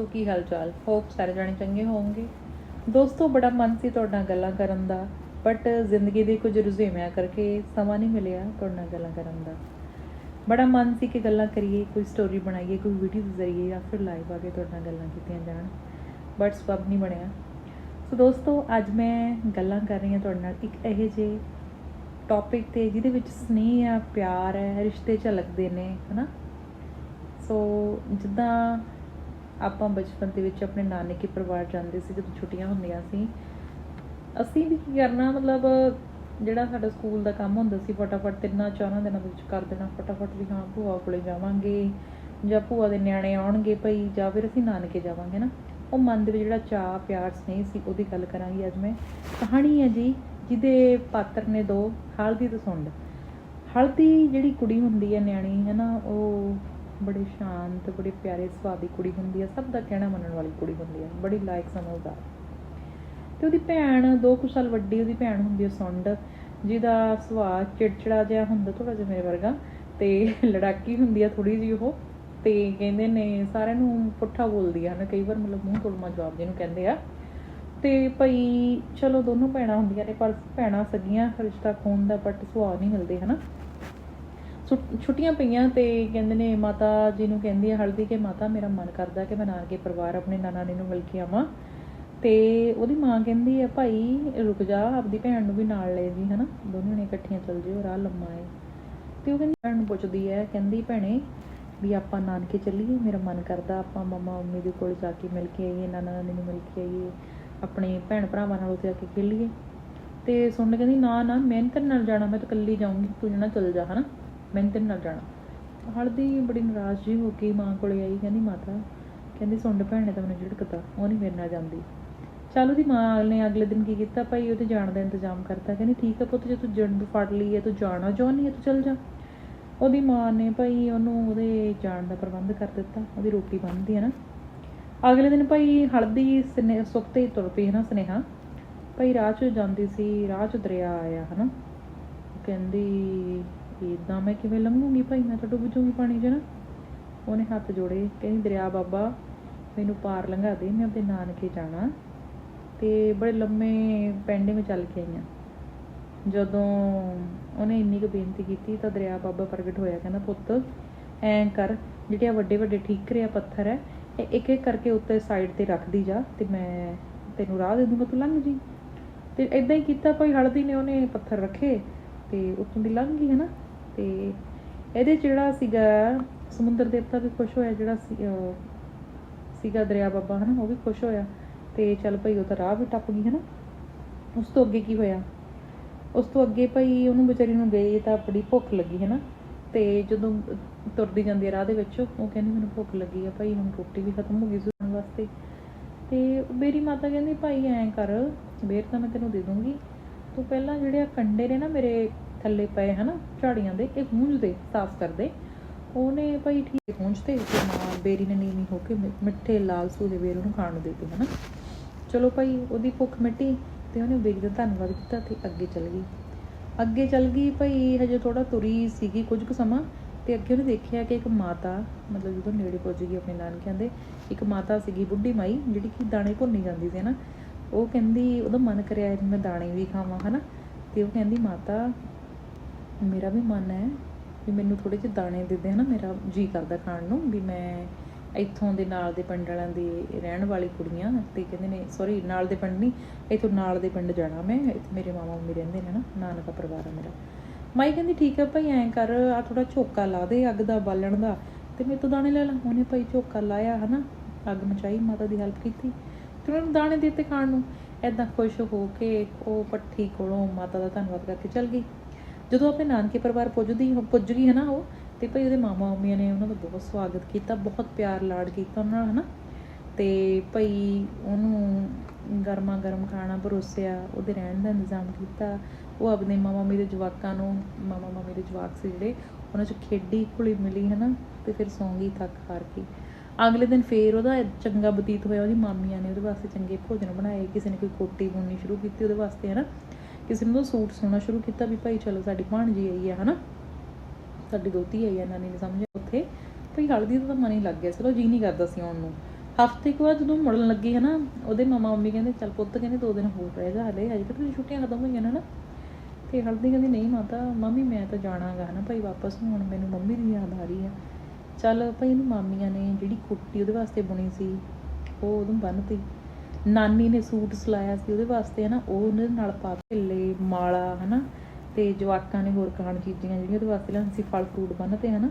ਦੋਸਤੋ ਕੀ ਹਾਲ ਚਾਲ ਹੋਪ ਸਾਰੇ ਜਾਣੇ ਚੰਗੇ ਹੋਵੋਗੇ। ਦੋਸਤੋ, ਬੜਾ ਮਨ ਸੀ ਤੁਹਾਡੇ ਨਾਲ ਗੱਲਾਂ ਕਰਨ ਦਾ ਬਟ ਜ਼ਿੰਦਗੀ ਦੇ ਕੁਝ ਰੁਝੇਵਿਆਂ ਕਰਕੇ ਸਮਾਂ ਨਹੀਂ ਮਿਲਿਆ ਤੁਹਾਡੇ ਨਾਲ ਗੱਲਾਂ ਕਰਨ ਦਾ। ਬੜਾ ਮਨ ਸੀ ਕਿ ਗੱਲਾਂ ਕਰੀਏ, ਕੋਈ ਸਟੋਰੀ ਬਣਾਈਏ, ਕੋਈ ਵੀਡੀਓ ਦੇ ਜ਼ਰੀਏ ਜਾਂ ਫਿਰ ਲਾਈਵ ਆ ਕੇ ਤੁਹਾਡੇ ਨਾਲ ਗੱਲਾਂ ਕੀਤੀਆਂ ਜਾਣ ਬਟ ਸਬਬ ਨਹੀਂ ਬਣਿਆ। ਸੋ ਦੋਸਤੋ, ਅੱਜ ਮੈਂ ਗੱਲਾਂ ਕਰ ਰਹੀ ਹਾਂ ਤੁਹਾਡੇ ਨਾਲ ਇੱਕ ਇਹੋ ਜਿਹੇ ਟੌਪਿਕ ਤੇ, ਜਿਹਦੇ ਵਿੱਚ ਸਨੇਹ ਆ ਪਿਆਰ ਹੈ, ਰਿਸ਼ਤੇ ਝਲਕਦੇ ਨੇ, ਹਨਾ? ਸੋ ਜਿੱਦਾਂ ਆਪਾਂ ਬਚਪਨ ਦੇ ਵਿੱਚ ਆਪਣੇ ਨਾਨਕੇ ਪਰਿਵਾਰ ਜਾਂਦੇ ਸੀ, ਜਦੋਂ ਛੁੱਟੀਆਂ ਹੁੰਦੀਆਂ ਸੀ। ਅਸੀਂ ਵੀ ਕੀ ਕਰਨਾ, ਮਤਲਬ ਜਿਹੜਾ ਸਾਡਾ ਸਕੂਲ ਦਾ ਕੰਮ ਹੁੰਦਾ ਸੀ, ਫਟਾਫਟ ਤਿੰਨਾਂ ਚਾਰਾਂ ਦਿਨਾਂ ਦੇ ਵਿੱਚ ਕਰ ਦੇਣਾ। ਫਟਾਫਟ ਵੀ ਹਾਂ, ਭੂਆ ਕੋਲੇ ਜਾਵਾਂਗੇ ਜਾਂ ਭੂਆ ਦੇ ਨਿਆਣੇ ਆਉਣਗੇ ਭਈ, ਜਾਂ ਫਿਰ ਅਸੀਂ ਨਾਨਕੇ ਜਾਵਾਂਗੇ ਨਾ। ਉਹ ਮਨ ਦੇ ਵਿੱਚ ਜਿਹੜਾ ਚਾਹ ਪਿਆਰ, ਸਨੇਹ ਸੀ, ਉਹਦੀ ਗੱਲ ਕਰਾਂਗੀ ਅੱਜ ਮੈਂ। ਕਹਾਣੀ ਹੈ ਜੀ, ਜਿਹਦੇ ਪਾਤਰ ਨੇ ਦੋ, ਹਲਦੀ ਤੇ ਸੁੰਡ। ਹਲਦੀ ਜਿਹੜੀ ਕੁੜੀ ਹੁੰਦੀ ਹੈ ਨਿਆਣੀ, ਹੈ ਨਾ, ਉਹ ਬੜੇ ਸ਼ਾਂਤ, ਬੜੇ ਪਿਆਰੇ ਸੁਭਾਅ ਦੀ ਕੁੜੀ ਹੁੰਦੀ ਹੈ ਸਭ ਦਾ ਕਹਿਣਾ ਮੰਨਣ ਵਾਲੀ ਕੁੜੀ ਹੁੰਦੀ ਹੈ ਬੜੀ ਲਾਇਕ ਸਮਝਦਾਰ। ਤੇ ਉਹਦੀ ਭੈਣ, ਦੋ ਕੁ ਸਾਲ ਵੱਡੀ ਉਹਦੀ ਭੈਣ ਹੁੰਦੀ ਹੈ ਸੁੰਡ, ਜਿਹਦਾ ਸੁਭਾਅ ਚਿੜਚਿੜਾ ਜਿਹਾ ਹੁੰਦਾ ਥੋੜਾ ਜਿਹਾ ਮੇਰੇ ਵਰਗਾ, ਤੇ ਲੜਾਕੀ ਹੁੰਦੀ ਆ ਥੋੜੀ ਜਿਹੀ ਉਹ, ਤੇ ਕਹਿੰਦੇ ਨੇ ਸਾਰਿਆਂ ਨੂੰ ਪੁੱਠਾ ਬੋਲਦੀ ਆ ਨਾ ਕਈ ਵਾਰ ਮਤਲਬ ਮੂੰਹ ਤੋੜਮਾ ਜਵਾਬ ਜਿਹਨੂੰ ਕਹਿੰਦੇ ਆ। ਤੇ ਭਈ ਚਲੋ ਦੋਨੋਂ ਭੈਣਾਂ ਹੁੰਦੀਆਂ ਨੇ, ਪਰ ਭੈਣਾਂ ਸਗੀਆਂ, ਰਿਸ਼ਤਾ ਖੂਨ ਦਾ ਬਟ ਸੁਭਾਅ ਨਹੀਂ ਮਿਲਦੇ, ਹਨਾ। ਛੁੱਟੀਆਂ ਪਈਆਂ ਤੇ ਕਹਿੰਦੇ ਨੇ ਮਾਤਾ ਜੀ ਨੂੰ ਕਹਿੰਦੀ ਹੈ ਹਲਦੀ ਕਿ ਮਾਤਾ ਮੇਰਾ ਮਨ ਕਰਦਾ ਕਿ ਮੈਂ ਨਾਨਕੇ ਪਰਿਵਾਰ ਆਪਣੇ ਨਾਨਾ ਨਾਨੀ ਨੂੰ ਮਿਲ ਕੇ ਆਵਾਂ। ਤੇ ਉਹਦੀ ਮਾਂ ਕਹਿੰਦੀ ਹੈ ਭਾਈ, ਰੁਕ ਜਾ, ਆਪਦੀ ਭੈਣ ਨੂੰ ਵੀ ਨਾਲ ਲੈ ਜੀ, ਹਨਾ? ਦੋਨੋਂ ਨੇ ਇਕੱਠੀਆਂ ਚੱਲ ਜਿਓ, ਰਾਹ ਲੰਮਾ ਹੈ ਤੇ ਉਹ ਕਹਿੰਦੀ, ਭੈਣ ਨੂੰ ਪੁੱਛਦੀ ਹੈ ਕਹਿੰਦੀ, ਭੈਣੇ, ਵੀ ਆਪਾਂ ਨਾਨਕੇ ਚੱਲੀਏ, ਮੇਰਾ ਮਨ ਕਰਦਾ ਆਪਾਂ ਮਮਾ ਮੰਮੀ ਦੇ ਕੋਲ ਜਾ ਕੇ ਮਿਲ ਕੇ ਆਈਏ, ਨਾਨਾ ਨਾਨੀ ਨੂੰ ਮਿਲ ਕੇ ਆਈਏ, ਆਪਣੇ ਭੈਣ ਭਰਾਵਾਂ ਨਾਲ ਉੱਥੇ ਜਾ ਕੇ ਖੇਲੀਏ। ਤੇ ਸੁਣ ਕਹਿੰਦੀ, ਨਾ ਨਾ, ਮਿਹਨਤ ਨਾਲ ਜਾਣਾ, ਮੈਂ ਤਾਂ ਇਕੱਲੀ ਜਾਊਂਗੀ, ਤੂੰ ਜਣਾ ਚੱਲ ਜਾ, ਹਨਾ? ਮੈਂ ਨੀ ਨਾਲ ਜਾਣਾ। ਹਲਦੀ ਬੜੀ ਨਾਰਾਜ਼ ਜੀ ਹੋ ਕੇ ਮਾਂ ਕੋਲੇ ਆਈ, ਕਹਿੰਦੀ, ਮਾਤਾ, ਕਹਿੰਦੀ, ਸੁੰਡ ਭੈਣ ਨੇ ਤਾਂ ਮੈਨੂੰ ਝਿੜਕਤਾ, ਉਹ ਨਹੀਂ ਮੇਰੇ ਨਾਲ ਜਾਂਦੀ। ਚੱਲ ਉਹਦੀ ਮਾਂ ਨੇ ਅਗਲੇ ਦਿਨ ਕੀ ਕੀਤਾ ਭਾਈ, ਉਹਦੇ ਜਾਣ ਦਾ ਇੰਤਜ਼ਾਮ ਕਰਤਾ, ਕਹਿੰਦੀ, ਠੀਕ ਆ ਪੁੱਤ, ਜੇ ਤੂੰ ਜੰਡ ਫੜ ਲਈ ਹੈ, ਤੂੰ ਜਾਣਾ ਚਾਹੁੰਦੀ ਹੈ, ਤੂੰ ਚੱਲ ਜਾ। ਉਹਦੀ ਮਾਂ ਨੇ ਭਾਈ ਉਹਨੂੰ ਉਹਦੇ ਜਾਣ ਦਾ ਪ੍ਰਬੰਧ ਕਰ ਦਿੱਤਾ, ਉਹਦੀ ਰੋਟੀ ਬੰਨਦੀ ਹੈ ਨਾ। ਅਗਲੇ ਦਿਨ ਭਾਈ ਹਲਦੀ ਸਨੇ ਸੁੱਤੇ ਤੁਰ ਪਈ ਹੈ ਨਾ ਸੁਨੇਹਾ। ਭਾਈ ਰਾਹ 'ਚ ਜਾਂਦੀ ਸੀ, ਰਾਹ 'ਚ ਦਰਿਆ ਆਇਆ, ਹਨਾ। ਕਹਿੰਦੀ ਇਦਾਂ ਮੈਂ ਕਿਵੇਂ ਲੰਘੂੰਗੀ ਭਾਈ? ਮੈਂ ਤਾਂ ਡੁੱਬ ਜੂੰਗੀ ਪਾਣੀ 'ਚ ਨਾ। ਉਹਨੇ ਹੱਥ ਜੋੜੇ, ਕਹਿੰਦੀ, ਦਰਿਆ ਬਾਬਾ, ਮੈਨੂੰ ਪਾਰ ਲੰਘਾ ਦੇ, ਮੈਂ ਆਪਣੇ ਨਾਨਕੇ ਜਾਣਾ। ਤੇ ਬੜੇ ਲੰਮੇ ਪੈਂਡੇ ਵਿੱਚ ਚੱਲ ਕੇ ਆਈਆਂ। ਜਦੋਂ ਉਹਨੇ ਇੰਨੀ ਕੁ ਬੇਨਤੀ ਕੀਤੀ ਤਾਂ ਦਰਿਆ ਬਾਬਾ ਪ੍ਰਗਟ ਹੋਇਆ, ਕਹਿੰਦਾ, ਪੁੱਤ, ਐਂ ਕਰ, ਜਿਹੜੇ ਆ ਵੱਡੇ ਵੱਡੇ ਠੀਕਰੇ ਆ ਪੱਥਰ ਹੈ, ਇਹ ਇੱਕ ਇੱਕ ਕਰਕੇ ਉੱਤੇ ਸਾਈਡ ਤੇ ਰੱਖਦੀ ਜਾ ਤੇ ਮੈਂ ਤੈਨੂੰ ਰਾਹ ਦੇ ਦੂੰਗਾ ਤੂੰ ਲੰਘ ਜੀ। ਤੇ ਇਦਾਂ ਹੀ ਕੀਤਾ, ਭਾਈ, ਹਲਦੀ ਨੇ ਉਹਨੇ ਪੱਥਰ ਰੱਖੇ ਤੇ ਉੱਤੋਂ ਦੀ ਲੰਘ ਗਈ, ਹਨਾ? ਤੇ ਇਹਦੇ 'ਚ ਜਿਹੜਾ ਸੀਗਾ, ਸਮੁੰਦਰ ਦੇਵਤਾ ਵੀ ਖੁਸ਼ ਹੋਇਆ, ਜਿਹੜਾ ਸੀਗਾ ਦਰਿਆ ਬਾਬਾ, ਹਨਾ, ਉਹ ਵੀ ਖੁਸ਼ ਹੋਇਆ। ਤੇ ਚੱਲ ਭਾਈ ਉਹ ਤਾਂ ਰਾਹ ਵੀ ਟੱਪ ਗਈ, ਹਨਾ। ਉਸ ਤੋਂ ਅੱਗੇ ਕੀ ਹੋਇਆ? ਉਸ ਤੋਂ ਅੱਗੇ ਭਾਈ ਉਹਨੂੰ ਵਿਚਾਰੀ ਨੂੰ ਗਏ, ਤਾਂ ਬੜੀ ਭੁੱਖ ਲੱਗੀ, ਹਨਾ। ਤੇ ਜਦੋਂ ਤੁਰਦੀ ਜਾਂਦੀ ਹੈ ਰਾਹ ਦੇ ਵਿੱਚ, ਉਹ ਕਹਿੰਦੀ ਮੈਨੂੰ ਭੁੱਖ ਲੱਗੀ ਆ ਭਾਈ, ਹੁਣ ਰੋਟੀ ਵੀ ਖਤਮ ਹੋ ਗਈ ਸੀ ਵਾਸਤੇ। ਤੇ ਮੇਰੀ ਮਾਤਾ ਕਹਿੰਦੀ, ਭਾਈ ਐਂ ਕਰ ਬੇਰ ਤਾਂ ਮੈਂ ਤੈਨੂੰ ਦੇ ਦੂੰਗੀ। ਤੂੰ ਪਹਿਲਾਂ ਜਿਹੜੇ ਆ ਕੰਡੇ ਨੇ ਨਾ ਮੇਰੇ ਥੱਲੇ ਪਏ ਹਨਾ, ਝਾੜੀਆਂ ਦੇ, ਇਹ ਗੂੰਜ ਦੇ, ਸਾਫ਼ ਕਰਦੇ। ਉਹਨੇ ਭਾਈ ਠੀਕ ਪਹੁੰਚਤੇ ਤੇ ਮਾਂ ਬੇਰੀ ਨੇ ਨੀਵੀਂ ਹੋ ਕੇ ਮਿੱਠੇ ਲਾਲ ਸੂ ਬੇਰ ਉਹਨੂੰ ਖਾਣ ਨੂੰ ਦੇ ਹਨਾ। ਚਲੋ ਭਾਈ, ਉਹਦੀ ਭੁੱਖ ਮਿਟੀ ਤੇ ਉਹਨੇ ਬੇਰੀ ਦਾ ਧੰਨਵਾਦ ਕੀਤਾ ਤੇ ਅੱਗੇ ਚੱਲ ਗਈ। ਅੱਗੇ ਚੱਲ ਗਈ ਭਾਈ, ਹਜੇ ਥੋੜਾ ਤੁਰੀ ਸੀਗੀ ਕੁਝ ਕੁ ਸਮਾਂ ਤੇ ਅੱਗੇ ਉਹਨੇ ਦੇਖਿਆ ਕਿ ਇੱਕ ਮਾਤਾ, ਮਤਲਬ ਜਦੋਂ ਨੇੜੇ ਪਹੁੰਚ ਗਈ ਆਪਣੇ ਨਾਨਕਿਆਂ ਦੇ, ਇੱਕ ਮਾਤਾ ਸੀਗੀ ਬੁੱਢੀ ਮਾਈ, ਜਿਹੜੀ ਕਿ ਦਾਣੇ ਭੁੰਨੀ ਜਾਂਦੀ ਸੀ ਨਾ ਉਹ ਕਹਿੰਦੀ, ਉਹਦਾ ਮਨ ਕਰਿਆ ਮੈਂ ਦਾਣੇ ਵੀ ਖਾਵਾਂ ਹਨਾ। ਤੇ ਉਹ ਕਹਿੰਦੀ, ਮਾਤਾ ਮੇਰਾ ਵੀ ਮਨ ਹੈ ਵੀ ਮੈਨੂੰ ਥੋੜੇ ਜਿਹੇ ਦਾਣੇ ਦੇ ਦੇ, ਹਨਾ, ਮੇਰਾ ਜੀ ਕਰਦਾ ਖਾਣ ਨੂੰ ਵੀ ਮੈਂ ਇੱਥੋਂ ਦੇ ਨਾਲ ਦੇ ਪਿੰਡ ਵਾਲਿਆਂ ਦੀ ਰਹਿਣ ਵਾਲੀ ਕੁੜੀਆਂ ਤੇ ਕਹਿੰਦੇ ਨੇ ਸੌਰੀ ਨਾਲ ਦੇ ਪਿੰਡ ਨਹੀਂ, ਇੱਥੋਂ ਨਾਲ ਦੇ ਪਿੰਡ ਜਾਣਾ ਮੈਂ, ਇੱਥੇ ਮੇਰੇ ਮਾਮਾ ਮੰਮੀ ਰਹਿੰਦੇ ਨੇ ਨਾ ਨਾਨਕਾ ਪਰਿਵਾਰ ਆ ਮੇਰਾ। ਮਾਈ ਕਹਿੰਦੀ, ਠੀਕ ਆ ਭਾਈ, ਐਂ ਕਰ, ਆ ਥੋੜਾ ਝੋਕਾ ਲਾ ਦੇ ਅੱਗ ਦਾ ਬਾਲਣ ਦਾ ਤੇ ਮੇਰੇ ਤੋਂ ਦਾਣੇ ਲੈ ਲਾ। ਉਹਨੇ ਭਾਈ ਝੋਕਾ ਲਾਇਆ, ਹਨਾ, ਅੱਗ ਮਚਾਈ, ਮਾਤਾ ਦੀ ਹੈਲਪ ਕੀਤੀ ਤੇ ਉਹਨਾਂ ਨੂੰ ਦਾਣੇ ਦਿੱਤੇ ਖਾਣ ਨੂੰ। ਐਦਾਂ ਖੁਸ਼ ਹੋ ਕੇ ਉਹ ਪੱਠੀ ਕੋਲੋਂ ਮਾਤਾ ਦਾ ਧੰਨਵਾਦ ਕਰਕੇ ਚਲ ਗਈ। ਜਦੋਂ ਆਪਣੇ ਨਾਨਕੇ ਪਰਿਵਾਰ ਪੁੱਜਦੀ ਪੁੱਜ ਗਈ ਹੈ ਨਾ ਉਹ, ਤੇ ਭਾਈ ਉਹਦੇ ਮਾਮਾ ਮੰਮੀਆਂ ਨੇ ਉਹਨਾਂ ਦਾ ਬਹੁਤ ਸਵਾਗਤ ਕੀਤਾ, ਬਹੁਤ ਪਿਆਰ ਲਾਡ ਕੀਤਾ ਉਹਨਾਂ ਨਾਲ, ਹਨਾ? ਤੇ ਭਾਈ ਉਹਨੂੰ ਗਰਮਾ ਗਰਮ ਖਾਣਾ ਪਰੋਸਿਆ, ਉਹਦੇ ਰਹਿਣ ਦਾ ਇੰਤਜ਼ਾਮ ਕੀਤਾ, ਉਹ ਆਪਣੇ ਮਾਮਾ ਮੰਮੀ ਦੇ ਜਵਾਕਾਂ ਨੂੰ ਮਾਮਾ ਮੰਮੀ ਦੇ ਜਵਾਕ ਸੀ ਜਿਹੜੇ, ਉਹਨਾਂ 'ਚ ਖੇਡੀ ਘੁਲੀ ਮਿਲੀ, ਹਨਾ? ਤੇ ਫਿਰ ਸੌਂ ਗਈ ਥੱਕ ਹਾਰ ਕੇ। ਅਗਲੇ ਦਿਨ ਫੇਰ ਉਹਦਾ ਚੰਗਾ ਬਤੀਤ ਹੋਇਆ, ਉਹਦੀ ਮਾਮੀਆਂ ਨੇ ਉਹਦੇ ਵਾਸਤੇ ਚੰਗੇ ਭੋਜਨ ਬਣਾਏ, ਕਿਸੇ ਨੇ ਕੋਈ ਕੋਟੀ ਬੁਣਨੀ ਸ਼ੁਰੂ ਕੀਤੀ ਉਹਦੇ ਵਾਸਤੇ, ਹਨਾ? ਕਿਸੇ ਨੇ ਉਹ ਸੂਟ ਸਿਉਣਾ ਸ਼ੁਰੂ ਕੀਤਾ ਵੀ ਭਾਈ ਚਲੋ ਸਾਡੀ ਭਾਣਜੀ ਆਈ ਆ, ਹਨਾ? ਸਾਡੀ ਦੋਤੀ ਆਈ ਆ, ਨਾਨੀ ਨੇ ਸਮਝਿਆ ਉੱਥੇ। ਭਈ ਹਲਦੀ ਦਾ ਤਾਂ ਮਨ ਹੀ ਲੱਗ ਗਿਆ, ਚਲੋ ਜੀ ਨਹੀਂ ਕਰਦਾ ਸੀ ਆਉਣ ਨੂੰ। ਹਫ਼ਤੇ ਕੁ ਬਾਅਦ ਜਦੋਂ ਮੁੜਨ ਲੱਗੀ ਹੈ ਨਾ ਉਹਦੇ ਮਾਮਾ ਮੰਮੀ ਕਹਿੰਦੇ, ਚੱਲ ਪੁੱਤ, ਕਹਿੰਦੇ ਦੋ ਦਿਨ ਹੋਰ ਰਹਿ ਜਾ ਹਲੇ ਅਜੇ ਤੱਕ ਛੁੱਟੀਆਂ ਖਤਮ ਹੋਈਆਂ ਨੇ ਨਾ ਤੇ ਹਲਦੀ ਕਹਿੰਦੀ, ਨਹੀਂ ਮਾਤਾ, ਮੰਮੀ, ਮੈਂ ਤਾਂ ਜਾਣਾਗਾ, ਹਨਾ? ਭਾਈ ਵਾਪਸ ਨੂੰ ਹੁਣ ਮੈਨੂੰ ਮੰਮੀ ਦੀ ਯਾਦ ਆ ਰਹੀ ਆ। ਚੱਲ ਭਾਈ ਇਹਨੂੰ ਮਾਮੀਆਂ ਨੇ ਜਿਹੜੀ ਕੁੱਟੀ ਉਹਦੇ ਵਾਸਤੇ ਬੁਣੀ ਸੀ, ਉਹ ਉਹਨੂੰ ਬੰਨਤੀ। ਨਾਨੀ ਨੇ ਸੂਟ ਸਿਲਾਇਆ ਸੀ ਉਹਦੇ ਵਾਸਤੇ, ਹਨਾ, ਉਹ ਉਹਦੇ ਨਾਲ ਪਾ ਢਿੱਲੇ ਮਾਲਾ, ਹਨਾ, ਤੇ ਜਵਾਕਾਂ ਨੇ ਹੋਰ ਖਾਣ ਚੀਜ਼ਾਂ ਜਿਹੜੀਆਂ ਉਹਦੇ ਵਾਸਤੇ ਲਿਆਂਦੀ ਸੀ, ਫਲ ਫਰੂਟ ਬੰਨਤੇ ਹਨਾ।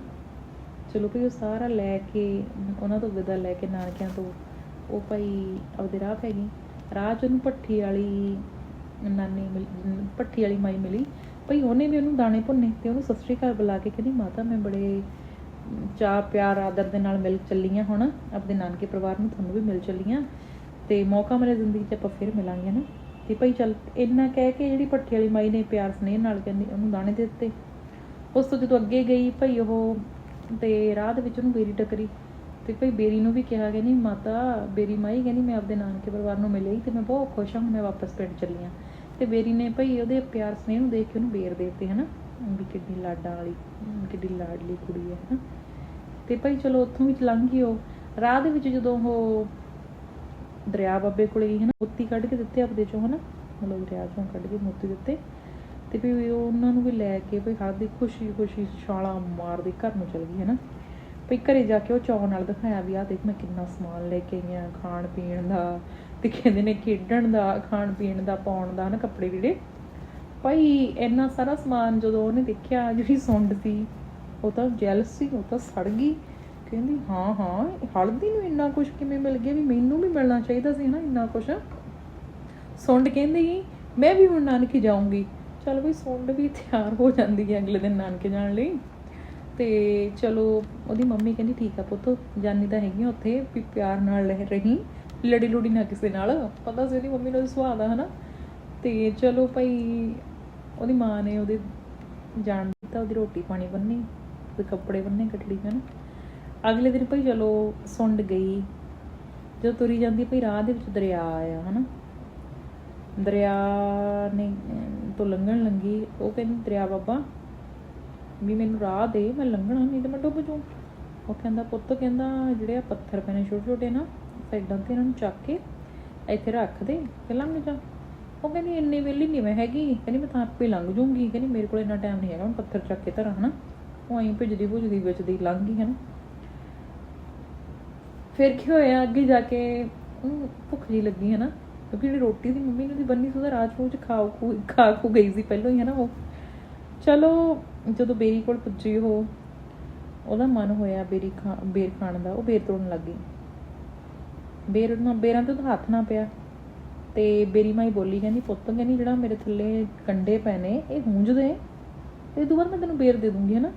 ਚਲੋ ਭਈ ਉਹ ਸਾਰਾ ਲੈ ਕੇ, ਉਹਨਾਂ ਤੋਂ ਵਿਦਾ ਲੈ ਕੇ ਨਾਨਕਿਆਂ ਤੋਂ, ਉਹ ਭਾਈ ਆਪਦੇ ਰਾਹ ਪੈ ਗਈ। ਰਾਹ 'ਚ ਉਹਨੂੰ ਭੱਠੀ ਵਾਲੀ ਨਾਨੀ ਮਿਲ- ਭੱਠੀ ਵਾਲੀ ਮਾਈ ਮਿਲੀ। ਭਈ ਉਹਨੇ ਵੀ ਉਹਨੂੰ ਦਾਣੇ ਭੁੰਨੇ ਤੇ ਉਹਨੂੰ ਸਤਿ ਸ਼੍ਰੀ ਅਕਾਲ ਬੁਲਾ ਕੇ ਕਹਿੰਦੀ, ਮਾਤਾ, ਮੈਂ ਬੜੇ ਚਾਅ, ਪਿਆਰ, ਆਦਰ ਦੇ ਨਾਲ ਮਿਲ ਚੱਲੀਆਂ ਹੁਣ ਆਪਣੇ ਨਾਨਕੇ ਪਰਿਵਾਰ ਨੂੰ ਤੁਹਾਨੂੰ ਵੀ ਮਿਲ ਚੱਲੀਆਂ ਤੇ ਮੌਕਾ ਮਿਲੇ ਜ਼ਿੰਦਗੀ 'ਚ ਆਪਾਂ ਫਿਰ ਮਿਲਾਂਗੇ ਨਾ ਤੇ ਭਾਈ ਚੱਲ, ਇੰਨਾ ਕਹਿ ਕੇ ਜਿਹੜੀ ਭੱਠੀ ਵਾਲੀ ਮਾਈ ਨੇ ਪਿਆਰ ਸਨੇਹ ਨਾਲ ਕਹਿੰਦੀ, ਉਹਨੂੰ ਦਾਣੇ ਦੇ ਦਿੱਤੇ। ਉਸ ਤੋਂ ਜਦੋਂ ਅੱਗੇ ਗਈ, ਭਾਈ ਉਹ ਤੇ ਰਾਹ ਦੇ ਵਿੱਚ ਉਹਨੂੰ ਬੇਰੀ ਟੱਕਰੀ। ਤੇ ਭਾਈ ਬੇਰੀ ਨੂੰ ਵੀ ਕਿਹਾ ਕਿ ਨਹੀਂ ਮਾਤਾ, ਬੇਰੀ ਮਾਈ ਕਹਿੰਦੀ, ਮੈਂ ਆਪਦੇ ਨਾਨਕੇ ਪਰਿਵਾਰ ਨੂੰ ਮਿਲੀ ਤੇ ਮੈਂ ਬਹੁਤ ਖੁਸ਼ ਹਾਂ, ਹੁਣ ਮੈਂ ਵਾਪਸ ਪਿੰਡ ਚੱਲੀ ਹਾਂ। ਤੇ ਬੇਰੀ ਨੇ ਭਾਈ ਉਹਦੇ ਪਿਆਰ ਸਨੇਹ ਨੂੰ ਦੇਖ ਕੇ ਉਹਨੂੰ ਬੇਰ ਦੇ ਦਿੱਤੇ, ਹਨਾ? ਵੀ ਕਿੱਡੀ ਲਾਡਾਂ ਵਾਲੀ, ਕਿੱਡੀ ਲਾਡਲੀ ਕੁੜੀ ਹੈ, ਹਨਾ? ਤੇ ਭਾਈ ਚਲੋ ਉੱਥੋਂ ਵੀ ਲੰਘ ਗਈ ਉਹ। ਰਾਹ ਦੇ ਵਿੱਚ ਜਦੋਂ ਉਹ ਦਰਿਆ ਬਾਬੇ ਕੋਲੇ ਗਈ ਹਨਾ, ਮੋਤੀ ਕੱਢ ਕੇ ਦਿੱਤੇ ਆਪਦੇ ਚੋਂ, ਹਨਾ, ਮਤਲਬ ਦਰਿਆ ਚੋਂ ਕੱਢ ਕੇ ਮੋਤੀ ਦਿੱਤੇ ਤੇ ਵੀ ਉਹਨਾਂ ਨੂੰ ਵੀ ਲੈ ਕੇ ਭਈ ਹਰ ਦੀ ਖੁਸ਼ੀ ਖੁਸ਼ੀ ਛਾਲਾਂ ਮਾਰਦੀ ਘਰ ਨੂੰ ਚਲ ਗਈ, ਹਨਾ। ਭਈ ਘਰੇ ਜਾ ਕੇ ਉਹ ਚੌਂ ਨਾਲ ਦਿਖਾਇਆ ਵੀ ਆ ਦੇਖ ਮੈਂ ਕਿੰਨਾ ਸਮਾਨ ਲੈ ਕੇ ਆਈ ਆ, ਖਾਣ ਪੀਣ ਦਾ ਤੇ ਕਹਿੰਦੇ ਨੇ ਖੇਡਣ ਦਾ, ਖਾਣ ਪੀਣ ਦਾ, ਪਾਉਣ ਦਾ, ਹਨਾ, ਕੱਪੜੇ ਜਿਹੜੇ ਭਾਈ ਇੰਨਾ ਸਾਰਾ ਸਮਾਨ ਜਦੋਂ ਉਹਨੇ ਦੇਖਿਆ, ਜਿਹੜੀ ਸੁੰਡ ਸੀ, ਉਹ ਤਾਂ ਜੈਲਸ ਸੀ, ਉਹ ਤਾਂ ਸੜ ਗਈ। ਕਹਿੰਦੀ, ਹਾਂ ਹਾਂ, ਹਲਦੀ ਨੂੰ ਇੰਨਾ ਕੁਝ ਕਿਵੇਂ ਮਿਲ ਗਿਆ ਵੀ ਮੈਨੂੰ ਵੀ ਮਿਲਣਾ ਚਾਹੀਦਾ ਸੀ ਨਾ ਇੰਨਾ ਕੁਝ ਸੁੰਡ ਕਹਿੰਦੀ, ਮੈਂ ਵੀ ਹੁਣ ਨਾਨਕੇ ਜਾਊਂਗੀ। ਚਲ ਵੀ ਸੁੰਡ ਵੀ ਤਿਆਰ ਹੋ ਜਾਂਦੀ ਹੈ ਅਗਲੇ ਦਿਨ ਨਾਨਕੇ ਜਾਣ ਲਈ। ਤੇ ਚਲੋ, ਉਹਦੀ ਮੰਮੀ ਕਹਿੰਦੀ, ਠੀਕ ਆ ਪੁੱਤ, ਜਾਨੀ ਤਾਂ ਹੈਗੀ ਆ ਉੱਥੇ, ਵੀ ਪਿਆਰ ਨਾਲ ਰਹਿ ਰਹੀ, ਲੜੀ ਲੁੜੀ ਨਾ ਕਿਸੇ ਨਾਲ। ਪਤਾ ਸੀ ਉਹਦੀ ਮੰਮੀ ਨੂੰ ਉਹਦਾ ਸੁਭਾਅ ਦਾ, ਹਨਾ? ਤੇ ਚਲੋ ਭਾਈ, ਉਹਦੀ ਮਾਂ ਨੇ ਉਹਦੇ ਜਾਣ ਦਿੱਤਾ, ਉਹਦੀ ਰੋਟੀ ਪਾਣੀ ਬੰਨੀ, ਉਹਦੇ ਕੱਪੜੇ ਬੰਨੇ ਕਟੜੀ, ਹਨਾ? ਅਗਲੇ ਦਿਨ ਭਾਈ ਚਲੋ ਸੁੰਡ ਗਈ। ਜਦੋਂ ਤੁਰੀ ਜਾਂਦੀ ਭਾਈ ਰਾਹ ਦੇ ਵਿੱਚ ਦਰਿਆ ਆਇਆ ਹਨਾ? ਦਰਿਆ ਨੇ, ਤੋਂ ਲੰਘਣ ਲੰਗੀ, ਉਹ ਕਹਿੰਦੀ, ਦਰਿਆ ਬਾਬਾ, ਵੀ ਮੈਨੂੰ ਰਾਹ ਦੇ, ਮੈਂ ਲੰਘਣਾ, ਨਹੀਂ ਤੇ ਮੈਂ ਡੁੱਬ ਜੂ ਉਹ ਕਹਿੰਦਾ, ਪੁੱਤ, ਕਹਿੰਦਾ, ਜਿਹੜੇ ਆ ਪੱਥਰ ਪੈਣੇ ਛੋਟੇ ਛੋਟੇ ਨਾ, ਸਾਈਡਾਂ ਤੇ ਇਹਨਾਂ ਨੂੰ ਚੱਕ ਕੇ ਇੱਥੇ ਰੱਖ ਦੇ, ਤੇ ਲੰਘ ਜਾ। ਉਹ ਕਹਿੰਦੀ, ਇੰਨੀ ਵੇਲੀ ਨਹੀਂ ਮੈਂ ਹੈਗੀ। ਕਹਿੰਦੀ, ਮੈਂ ਤਾਂ ਆਪੇ ਲੰਘ ਜੂੰਗੀ ਕਹਿੰਦੀ, ਮੇਰੇ ਕੋਲ ਇੰਨਾ ਟਾਈਮ ਨਹੀਂ ਹੈਗਾ, ਹੁਣ ਪੱਥਰ ਚੱਕ ਕੇ ਧਰਾਂ, ਹਨਾ? ਉਹ ਐਂ ਭਿੱਜਦੀ ਭੁੱਜਦੀ ਵਿੱਚ ਲੰਘ ਗਈ, ਹਨਾ? ਫਿਰ ਕੀ ਹੋਇਆ, ਅੱਗੇ ਜਾ ਕੇ ਉਹਨੂੰ ਭੁੱਖ ਜੀ ਲੱਗੀ ਹੈ ਨਾ ਕਿਉਂਕਿ ਜਿਹੜੀ ਰੋਟੀ ਦੀ ਮੰਮੀ ਨੇ ਉਹਦੀ ਬੰਨੀ ਸੀ, ਉਹਦਾ ਰਾਜ ਰੋਜ ਖਾ ਖੂ ਖਾ ਖੂ ਗਈ ਸੀ ਪਹਿਲਾਂ ਹੀ ਹੈ ਨਾ ਉਹ? ਚਲੋ, ਜਦੋਂ ਬੇਰੀ ਕੋਲ ਪੁੱਜੀ ਉਹ, ਉਹਦਾ ਮਨ ਹੋਇਆ ਬੇਰੀ ਖਾ, ਬੇਰ ਖਾਣ ਦਾ, ਉਹ ਬੇਰ ਤੋੜਨ ਲੱਗੀ ਬੇਰ ਨਾ ਬੇਰਾਂ ਤੇ ਉਹਦਾ ਹੱਥ ਨਾ ਪਿਆ। ਤੇ ਬੇਰੀ ਮਾਈ ਬੋਲੀ ਕਹਿੰਦੀ, ਪੁੱਤ ਕਹਿੰਦੀ, ਜਿਹੜਾ ਮੇਰੇ ਥੱਲੇ ਕੰਡੇ ਪਏ ਨੇ, ਇਹ ਹੂੰਝਦੇ ਤੇ ਦੁਬਾਰਾ ਮੈਂ ਤੈਨੂੰ ਬੇਰ ਦੇ ਦੂੰਗੀ, ਹਨਾ?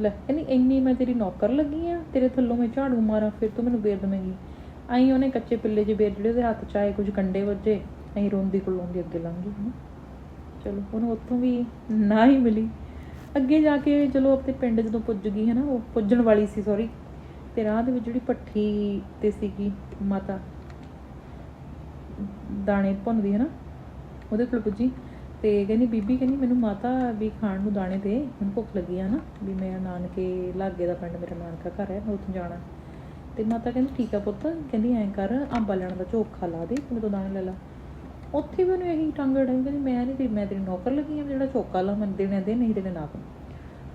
ਲੈ, ਕਹਿੰਦੀ ਇੰਨੀ ਮੈਂ ਤੇਰੀ ਨੌਕਰ ਲੱਗੀ ਆ, ਤੇਰੇ ਥੱਲੋਂ ਮੈਂ ਝਾੜੂ ਮਾਰਾਂ, ਫਿਰ ਤੂੰ ਮੈਨੂੰ ਵੇਰ ਦੇਵੇਂਗੀ ਆਈ ਉਹਨੇ ਕੱਚੇ ਪਿੱਲੇ ਜੇ ਵੇਰ ਜਿਹੜੇ ਉਹਦੇ ਹੱਥ 'ਚ ਆਏ, ਕੁਝ ਕੰਡੇ ਵੱਜੇ ਐਂ ਰੋਂਦੀ ਕੋਲੋਂਦੀ ਅੱਗੇ ਲੰਘ ਗਈ, ਹਨਾ। ਚਲੋ, ਉਹਨੂੰ ਉੱਥੋਂ ਵੀ ਨਾ ਹੀ ਮਿਲੀ। ਅੱਗੇ ਜਾ ਕੇ ਚਲੋ ਆਪਣੇ ਪਿੰਡ ਜਦੋਂ ਪੁੱਜ ਗਈ ਹੈ ਨਾ ਉਹ ਪੁੱਜਣ ਵਾਲੀ ਸੀ ਸੌਰੀ ਤੇ ਰਾਹ ਦੇ ਵਿੱਚ ਜਿਹੜੀ ਪੱਠੀ ਤੇ ਸੀਗੀ ਮਾਤਾ, ਦਾਣੇ ਭੁੰਨਦੀ ਹੈ ਨਾ ਉਹਦੇ ਕੋਲ ਪੁੱਜੀ। ਤੇ ਕਹਿੰਦੀ, ਬੀਬੀ ਕਹਿੰਦੀ, ਮੈਨੂੰ ਮਾਤਾ ਵੀ ਖਾਣ ਨੂੰ ਦਾਣੇ ਦੇ, ਮੈਨੂੰ ਭੁੱਖ ਲੱਗੀ ਆ ਨਾ, ਵੀ ਮੈਂ ਨਾਨਕੇ ਲਾਗੇ ਦਾ ਪਿੰਡ, ਮੇਰਾ ਨਾਨਕਾ ਘਰ ਹੈ, ਮੈਂ ਉੱਥੇ ਜਾਣਾ। ਤੇ ਮਾਤਾ ਕਹਿੰਦੀ, ਠੀਕ ਆ ਪੁੱਤ, ਕਹਿੰਦੀ, ਐਂ ਕਰ ਆ ਲੈਣ ਦਾ ਝੋਖਾ ਲਾ ਦੇ ਮੇਰੇ ਤੋਂ ਦਾਣੇ ਲੈ ਲਾ। ਉੱਥੇ ਵੀ ਉਹਨੂੰ ਇਹੀ ਟੰਗ ਅੜਾਈ, ਕਹਿੰਦੀ, ਮੈਂ ਨਹੀਂ ਤੇਰੀ, ਮੈਂ ਤੇਰੀ ਨੌਕਰ ਲੱਗੀ ਆ, ਜਿਹੜਾ ਝੋਕਾ ਲਾ ਮੈਂ ਦੇਣੇ ਦੇ, ਨਹੀਂ ਦੇਣੇ ਨਾ ਤੂੰ।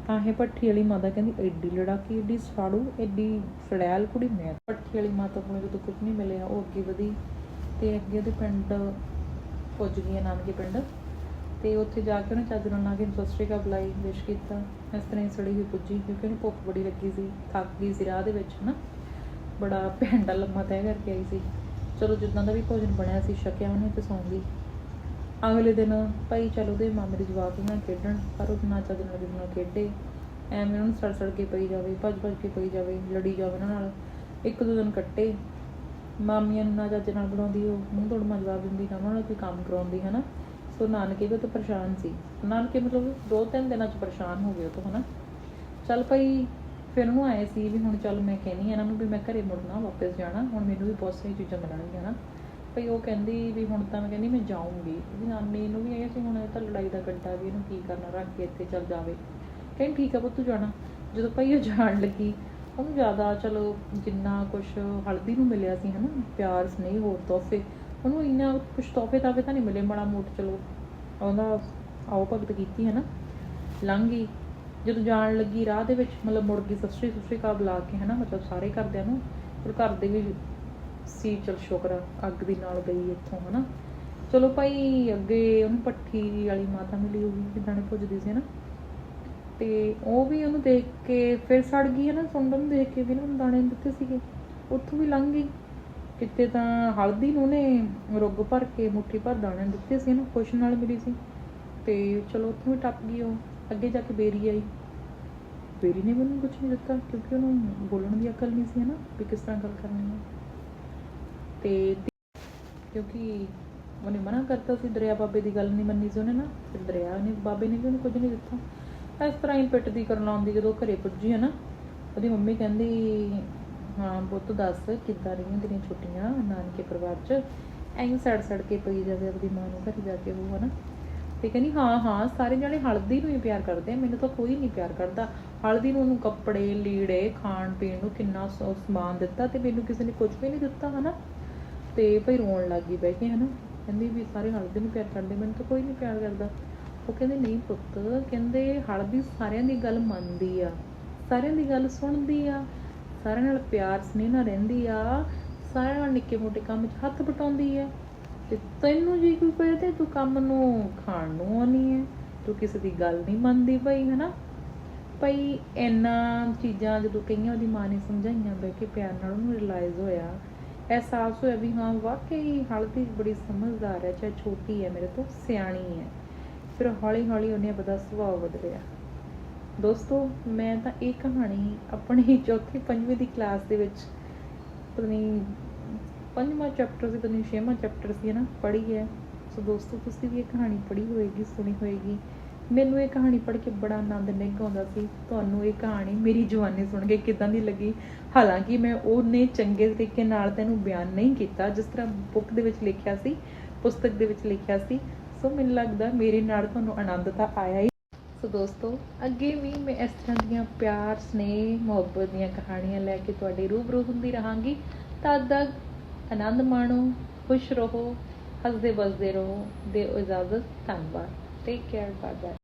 ਤਾਂ ਇਹ ਭੱਠੀ ਵਾਲੀ ਮਾਤਾ ਕਹਿੰਦੀ ਐਡੀ ਲੜਾਕੀ ਐਡੀ ਸਾੜੂ ਐਡੀ ਫੜੈਲ ਕੁੜੀ, ਮੈਂ ਭੱਠੀ ਵਾਲੀ ਮਾਤਾ ਕੋਲ ਜਦੋਂ ਕੁਝ ਨਹੀਂ ਮਿਲਿਆ, ਉਹ ਅੱਗੇ ਵਧੀ। ਤੇ ਅੱਗੇ ਉਹਦੇ ਪਿੰਡ ਪੁੱਜ ਗਈ ਨਾਨਕੇ ਪਿੰਡ। ਤੇ ਉੱਥੇ ਜਾ ਕੇ ਉਹਨੇ ਚੱਜ ਨਾਲ ਨਾ ਕੇ ਸਤਿ ਸ਼੍ਰੀ ਅਕਾਲ ਬੁਲਾਈ, ਵਿਸ਼ ਕੀਤਾ। ਇਸ ਤਰ੍ਹਾਂ ਹੀ ਸੜੀ ਹੋਈ ਪੁੱਜੀ, ਕਿਉਂਕਿ ਉਹਨੂੰ ਭੁੱਖ ਬੜੀ ਲੱਗੀ ਸੀ, ਥੱਕ ਗਈ ਸੀ ਰਾਹ ਦੇ ਵਿੱਚ, ਹਨਾ। ਬੜਾ ਪੈਂਡਾ ਲੰਮਾ ਤੈਅ ਕਰਕੇ ਆਈ ਸੀ। ਚਲੋ ਜਿੱਦਾਂ ਦਾ ਵੀ ਭੋਜਨ ਬਣਿਆ ਸੀ, ਛਕਿਆ ਉਹਨੇ ਤੇ ਸੌਂ ਗਈ। ਅਗਲੇ ਦਿਨ ਭਾਈ ਚਲ ਉਹਦੇ ਮਾਮੇ ਦੇ ਜਵਾਕ ਨਾਲ ਖੇਡਣ, ਪਰ ਉਹ ਨਾ ਚੱਜ ਨਾਲ ਕਿਸੇ ਨਾਲ ਖੇਡੇ। ਐਵੇਂ ਉਹਨੂੰ ਸੜ ਸੜ ਕੇ ਪਈ ਜਾਵੇ ਭੱਜ ਭੱਜ ਕੇ ਪਈ ਜਾਵੇ, ਲੜੀ ਜਾਵੇ ਉਹਨਾਂ ਨਾਲ। ਇੱਕ ਦੋ ਦਿਨ ਕੱਟੇ। ਮਾਮੀਆਂ ਨੂੰ ਨਾ ਚੱਜ ਨਾਲ ਬੁਲਾਉਂਦੀ, ਉਹ ਮੂੰਹ ਤੋੜ ਜਵਾਬ ਦਿੰਦੀ, ਨਾ ਉਹਨਾਂ ਨਾਲ ਕੋਈ ਕੰਮ ਕਰਾਉਂਦੀ, ਹਨਾ। ਸੋ ਨਾਨਕੇ ਵੀ ਉਹ ਪਰੇਸ਼ਾਨ ਸੀ। ਨਾਨਕੇ ਮਤਲਬ ਦੋ ਤਿੰਨ ਦਿਨਾਂ ਚ ਪਰੇਸ਼ਾਨ ਹੋ ਗਏ ਉਹ ਤੋਂ, ਹਨਾ? ਚੱਲ ਭਾਈ, ਫਿਰ ਉਹਨੂੰ ਆਏ ਸੀ ਵੀ ਹੁਣ ਚੱਲ ਮੈਂ ਕਹਿੰਦੀ ਇਹਨਾਂ ਨੂੰ ਵੀ ਮੈਂ ਘਰੇ ਮੁੜਨਾ, ਵਾਪਸ ਜਾਣਾ, ਹੁਣ ਮੈਨੂੰ ਵੀ ਬਹੁਤ ਸਾਰੀ ਚੀਜ਼ਾਂ ਮਿਲਣਗੀਆਂ ਨਾ ਭਈ ਉਹ ਕਹਿੰਦੀ ਵੀ ਹੁਣ ਤਾਂ ਮੈਂ ਕਹਿੰਦੀ ਮੈਂ ਜਾਊਂਗੀ। ਇਹਦੀ ਨਾਨੀ ਨੂੰ ਵੀ ਇਹ ਸੀ, ਹੁਣ ਇਹ ਤਾਂ ਲੜਾਈ ਦਾ ਘੰਟਾ ਵੀ ਇਹਨੂੰ ਕੀ ਕਰਨਾ, ਰੱਖ ਕੇ ਇੱਥੇ ਚੱਲ ਜਾਵੇ। ਕਹਿੰਦੀ ਠੀਕ ਆ ਪੁੱਤ, ਤੂੰ ਜਾਣਾ। ਜਦੋਂ ਭਈ ਉਹ ਜਾਣ ਲੱਗੀ, ਉਹਨੂੰ ਜ਼ਿਆਦਾ ਚਲੋ ਜਿੰਨਾ ਕੁਝ ਹਲਦੀ ਨੂੰ ਮਿਲਿਆ ਸੀ, ਹਨਾ? ਪਿਆਰ, ਸਨੇਹ ਹੋਰ ਤੋਹਫੇ। ਉਹਨੂੰ ਇੰਨਾ ਕੁਝ ਤੋਹਫੇ ਤਾਹਫੇ ਤਾਂ ਨਹੀਂ ਮਿਲੇ, ਮਾੜਾ ਮੋਟ ਚਲੋ। ਉਹਦਾ ਆਓ ਭਗਤ ਕੀਤੀ ਹੈ ਨਾ। ਲੰਘ ਗਈ। ਜਦੋਂ ਜਾਣ ਲੱਗੀ ਰਾਹ ਦੇ ਵਿੱਚ, ਮਤਲਬ ਮੁੜ ਗਈ ਸਸਰੀ ਸੁਸਰੀ ਕਾ ਬੁਲਾ ਕੇ, ਹਨਾ, ਮਤਲਬ ਸਾਰੇ ਘਰਦਿਆਂ ਨੂੰ। ਪਰ ਘਰ ਦੇ ਵੀ ਸੀ, ਚਲ ਸ਼ੁਕਰ ਅੱਗ ਦੀ ਨਾਲ ਗਈ ਇੱਥੋਂ ਹੈ ਨਾ ਚਲੋ ਭਾਈ, ਅੱਗੇ ਉਹਨੂੰ ਪੱਠੀ ਵਾਲੀ ਮਾਤਾ ਮਿਲੀ ਹੋਈ ਜਿੱਦਾਂ ਨੇ ਪੁੱਜਦੀ ਸੀ ਨਾ ਤੇ ਉਹ ਵੀ ਉਹਨੂੰ ਦੇਖ ਕੇ, ਫਿਰ ਸੜ ਗਈ ਹੈ ਨਾ ਸੁੰਡਨ ਨੂੰ ਦੇਖ ਕੇ ਵੀ ਨਾ ਦਾਣੇ ਦਿੱਤੇ ਸੀਗੇ। ਉੱਥੋਂ ਵੀ ਲੰਘ ਗਈ। ਕਿਤੇ ਤਾਂ ਹਲਦੀ ਨੂੰ ਨੇ ਰੁੱਗ ਭਰ ਕੇ, ਮੁੱਠੀ ਭਰ ਦਾਣੇ ਦਿੱਤੇ ਸੀ ਨਾ ਖੁਸ਼ ਨਾਲ ਮਿਲੀ ਸੀ। ਤੇ ਚਲੋ ਉੱਥੋਂ ਵੀ ਟੱਪ ਗਈ ਉਹ, ਅੱਗੇ ਜਾ ਕੇ ਬੇਰੀ ਆਈ। ਬੇਰੀ ਨੇ ਮੈਨੂੰ ਕੁਝ ਨਹੀਂ ਦਿੱਤਾ, ਕਿਉਂਕਿ ਉਹਨੂੰ ਬੋਲਣ ਦੀ ਅਕਲ ਨਹੀਂ ਸੀ ਹੈ ਨਾ ਵੀ ਕਿਸ ਤਰ੍ਹਾਂ ਗੱਲ ਕਰਨੀ ਹੈ। ਤੇ ਕਿਉਂਕਿ ਉਹਨੇ ਮਨਾ ਕਰਤਾ ਸੀ, ਦਰਿਆ ਬਾਬੇ ਦੀ ਗੱਲ ਨਹੀਂ ਮੰਨੀ ਸੀ ਉਹਨੇ ਨਾ ਫਿਰ ਦਰਿਆ ਨੇ, ਬਾਬੇ ਨੇ ਵੀ ਉਹਨੂੰ ਕੁਝ ਨਹੀਂ ਦਿੱਤਾ। ਇਸ ਤਰ੍ਹਾਂ ਹੀ ਪਿੱਟ ਦੀ ਕਰਨ ਆਉਂਦੀ ਜਦੋਂ ਘਰੇ ਪੁੱਜੀ ਹੈ ਨਾ ਉਹਦੀ ਮੰਮੀ ਕਹਿੰਦੀ ਹਾਂ ਪੁੱਤ ਦੱਸ ਕਿੱਦਾਂ ਰਹੀਆਂ ਤੇਰੀਆਂ ਛੁੱਟੀਆਂ ਨਾਨਕੇ ਪਰਿਵਾਰ 'ਚ? ਐਂ ਸੜ ਸੜ ਕੇ ਪਈ ਜਾਵੇ ਆਪਣੀ ਮਾਂ ਨੂੰ, ਘਰੇ ਜਾ ਕੇ ਉਹ, ਹਨਾ? ਤੇ ਕਹਿੰਦੀ, ਹਾਂ ਹਾਂ, ਸਾਰੇ ਜਣੇ ਹਲਦੀ ਨੂੰ ਹੀ ਪਿਆਰ ਕਰਦੇ ਆ, ਮੈਨੂੰ ਤਾਂ ਕੋਈ ਨਹੀਂ ਪਿਆਰ ਕਰਦਾ। ਹਲਦੀ ਨੂੰ ਉਹਨੂੰ ਕੱਪੜੇ, ਲੀੜੇ, ਖਾਣ, ਪੀਣ ਨੂੰ ਕਿੰਨਾ ਸਮਾਨ ਦਿੱਤਾ ਤੇ ਮੈਨੂੰ ਕਿਸੇ ਨੇ ਕੁਝ ਵੀ ਨਹੀਂ ਦਿੱਤਾ, ਹਨਾ? ਤੇ ਭਈ ਰੋਣ ਲੱਗ ਗਈ ਬਹਿ ਕੇ, ਹਨਾ? ਕਹਿੰਦੀ ਵੀ ਸਾਰੇ ਹਲਦੀ ਨੂੰ ਪਿਆਰ ਕਰਦੇ, ਮੈਨੂੰ ਤਾਂ ਕੋਈ ਨਹੀਂ ਪਿਆਰ ਕਰਦਾ। ਉਹ ਕਹਿੰਦੇ, ਨਹੀਂ ਪੁੱਤ, ਕਹਿੰਦੇ ਹਲਦੀ ਸਾਰਿਆਂ ਦੀ ਗੱਲ ਮੰਨਦੀ ਆ, ਸਾਰਿਆਂ ਦੀ ਗੱਲ ਸੁਣਦੀ ਆ। ਸਾਰਿਆਂ ਨਾਲ ਪਿਆਰ, ਸਨੇਹ ਨਾਲ ਰਹਿੰਦੀ ਆ, ਸਾਰਿਆਂ ਨਾਲ ਨਿੱਕੇ ਮੋਟੇ ਕੰਮ 'ਚ ਹੱਥ ਬਟਾਉਂਦੀ ਆ। ਤੇ ਤੈਨੂੰ ਜੀ ਕੋਈ ਕਹੇ ਤੇ ਤੂੰ ਕੰਮ ਨੂੰ ਖਾਣ ਨੂੰ ਆਉਣੀ ਹੈ ਤੂੰ ਕਿਸੇ ਦੀ ਗੱਲ ਨਹੀਂ ਮੰਨਦੀ ਪਈ, ਹਨਾ? ਭਈ ਇੰਨਾ ਚੀਜ਼ਾਂ ਜਦੋਂ ਕਈਆਂ ਉਹਦੀ ਮਾਂ ਨੇ ਸਮਝਾਈਆਂ ਬੈ ਕੇ ਪਿਆਰ ਨਾਲ ਉਹਨੂੰ ਰਿਅਲਾਈਜ਼ ਹੋਇਆ, ਅਹਿਸਾਸ ਹੋਇਆ ਵੀ ਹਾਂ, ਵਾਕਈ ਹਲਦੀ ਬੜੀ ਸਮਝਦਾਰ ਹੈ, ਚਾਹੇ ਛੋਟੀ ਹੈ, ਮੇਰੇ ਤੋਂ ਸਿਆਣੀ ਹੈ। ਫਿਰ ਹੌਲੀ ਹੌਲੀ ਉਹਨੇ ਆਪਦਾ ਸੁਭਾਅ ਬਦਲਿਆ। ਦੋਸਤੋ, ਮੈਂ ਤਾਂ ਇਹ ਕਹਾਣੀ ਆਪਣੀ ਚੌਥੀ, ਪੰਜਵੀਂ ਦੀ ਕਲਾਸ ਦੇ ਵਿੱਚ ਪਤਾ ਨਹੀਂ, ਪੰਜਵਾਂ ਚੈਪਟਰ ਸੀ, ਪਤਾ ਨਹੀਂ, ਛੇਵਾਂ ਚੈਪਟਰ ਸੀ ਨਾ, ਪੜ੍ਹੀ ਹੈ। ਸੋ ਦੋਸਤੋ, ਤੁਸੀਂ ਵੀ ਇਹ ਕਹਾਣੀ ਪੜ੍ਹੀ ਹੋਏਗੀ, ਸੁਣੀ ਹੋਏਗੀ। ਮੈਨੂੰ ਇਹ ਕਹਾਣੀ ਪੜ੍ਹ ਕੇ ਬੜਾ ਆਨੰਦ ਨਿੱਘ ਆਉਂਦਾ ਸੀ। ਤੁਹਾਨੂੰ ਇਹ ਕਹਾਣੀ ਮੇਰੀ ਜਵਾਨੀ ਸੁਣ ਕੇ ਕਿਦਾਂ ਦੀ ਲੱਗੀ? ਹਾਲਾਂਕਿ, ਮੈਂ ਉਹਨੇ ਚੰਗੇ ਤਰੀਕੇ ਨਾਲ ਤੈਨੂੰ ਬਿਆਨ ਨਹੀਂ ਕੀਤਾ, ਜਿਸ ਤਰ੍ਹਾਂ ਬੁੱਕ ਦੇ ਵਿੱਚ ਲਿਖਿਆ ਸੀ, ਪੁਸਤਕ ਦੇ ਵਿੱਚ ਲਿਖਿਆ ਸੀ। ਸੋ ਮੈਨੂੰ ਲੱਗਦਾ ਮੇਰੇ ਨਾਲ ਤੁਹਾਨੂੰ ਆਨੰਦ ਤਾਂ ਆਇਆ ਹੀ ਸੋ ਦੋਸਤੋ, ਅੱਗੇ ਵੀ ਮੈਂ ਇਸ ਤਰ੍ਹਾਂ ਦੀਆਂ ਪਿਆਰ, ਸਨੇਹ, ਮੁਹੱਬਤ ਦੀਆਂ ਕਹਾਣੀਆਂ ਲੈ ਕੇ ਤੁਹਾਡੇ ਰੂਬਰੂ ਹੁੰਦੀ ਰਹਾਂਗੀ। ਤਦ ਤੱਕ ਆਨੰਦ ਮਾਣੋ, ਖੁਸ਼ ਰਹੋ ਹੱਸਦੇ ਬਸਦੇ ਰਹੋ ਦੇ ਇਜਾਜ਼ਤ, ਧੰਨਵਾਦ। Take care bye bye